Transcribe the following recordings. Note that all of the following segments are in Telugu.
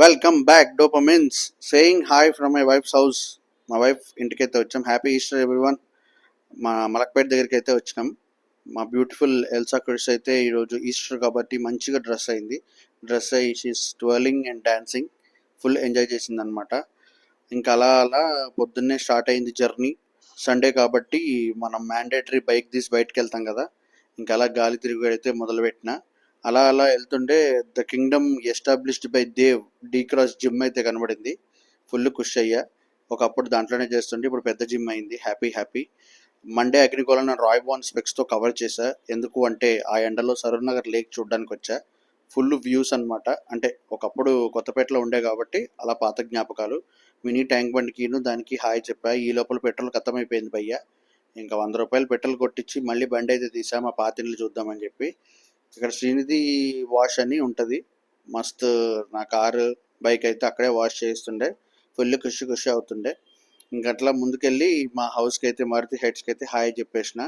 Welcome back dopamines saying hi from my wife's house మా వైఫ్ ఇంటికైతే వచ్చాం. హ్యాపీ ఈస్టర్ ఎవ్రీవన్ మా మలక్పేట దగ్గరికి అయితే వచ్చినాం. మా బ్యూటిఫుల్ ఎల్సా క్రిస్ అయితే ఈరోజు ఈస్టర్ కాబట్టి మంచిగా డ్రెస్ అయింది. డ్రెస్ అయ్యి she's twirling and dancing full enjoy చేసింది అనమాట ఇంకా అలా అలా పొద్దున్నే స్టార్ట్ అయింది జర్నీ సండే కాబట్టి మనం మ్యాండేటరీ బైక్ తీసి బయటకు వెళ్తాం కదా. ఇంకా అలా గాలి తిరిగి అయితే మొదలుపెట్టిన. అలా అలా వెళ్తుంటే the kingdom established by Dev D cross gym అయితే కనబడింది. ఫుల్ ఖుష్ అయ్యా. ఒకప్పుడు దాంట్లోనే చేస్తుంటే ఇప్పుడు పెద్ద జిమ్ అయింది. Happy happy. మండే అగ్నికోలను రాయ్ బాన్ స్పెక్స్తో కవర్ చేశా. ఎందుకు అంటే ఆ ఎండలో సరూర్నగర్ లేక్ చూడడానికి వచ్చా. ఫుల్ వ్యూస్ అన్నమాట. అంటే ఒకప్పుడు కొత్తపేటలో ఉండే కాబట్టి అలా పాత జ్ఞాపకాలు. మినీ ట్యాంక్ బండికిను దానికి హాయ్ చెప్పా. ఈ లోపల పెట్రోల్ ఖతమైపోయింది భయ్య. ఇంకా వంద రూపాయలు పెట్రోల్ కొట్టించి మళ్ళీ బండి అయితే తీసా ఆ పాతిళ్ళు చూద్దామని చెప్పి. ఇక్కడ శ్రీనిధి వాష్ అని ఉంటుంది. మస్త్ నా కారు బైక్ అయితే అక్కడే వాష్ చేస్తుండే. ఫుల్ ఖుషి ఖుషి అవుతుండే. ఇంకట్లా ముందుకెళ్ళి మా హౌస్కి అయితే మారుతి హెడ్స్కి అయితే హాయ్ చెప్పేసిన.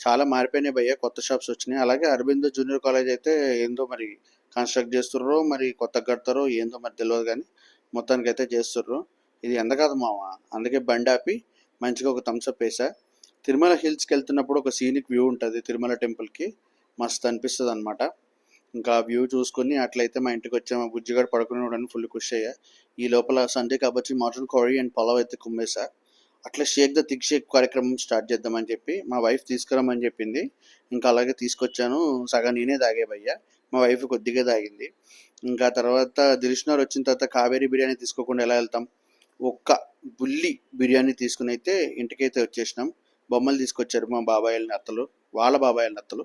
చాలా మారిపోయినాయి భయ్య కొత్త షాప్స్ వచ్చినాయి. అలాగే అరవింద్ జూనియర్ కాలేజ్ అయితే ఏందో మరి కన్స్ట్రక్ట్ చేస్తుర్రో మరి కొత్తగా కడతారో ఏందో మరి తెలియదు కానీ మొత్తానికి అయితే చేస్తుర్రు. ఇది ఎంత కాదు మామ అందుకే బండి ఆపి మంచిగా ఒక థమ్స్అప్ వేసా. తిరుమల హిల్స్కి వెళ్తున్నప్పుడు ఒక సీనిక్ వ్యూ ఉంటుంది తిరుమల టెంపుల్కి. మస్తు అనిపిస్తుంది అనమాట ఇంకా వ్యూ చూసుకుని అట్లయితే మా ఇంటికి వచ్చే మా బుజ్జిగాడు పడుకునేవాడని ఫుల్ ఖుషి అయ్యా. ఈ లోపల సండే కాబట్టి మటన్ కర్రీ అండ్ పలావ్ అయితే కుమ్మేసా అట్లా షేక్ ద థిక్ షేక్ కార్యక్రమం స్టార్ట్ చేద్దామని చెప్పి మా వైఫ్ తీసుకురమ్మని చెప్పింది. ఇంకా అలాగే తీసుకొచ్చాను. సగం నేనే తాగేవయ్యా. మా వైఫ్ కొద్దిగా తాగింది. ఇంకా తర్వాత దిల్షునార్ వచ్చిన తర్వాత కావేరీ బిర్యానీ తీసుకోకుండా ఎలా వెళ్తాం? ఒక్క బుల్లి బిర్యానీ తీసుకుని అయితే ఇంటికైతే వచ్చేసినాం. బొమ్మలు తీసుకొచ్చారు మా బాబాయిల నత్తలు వాళ్ళ బాబాయిల నత్తలు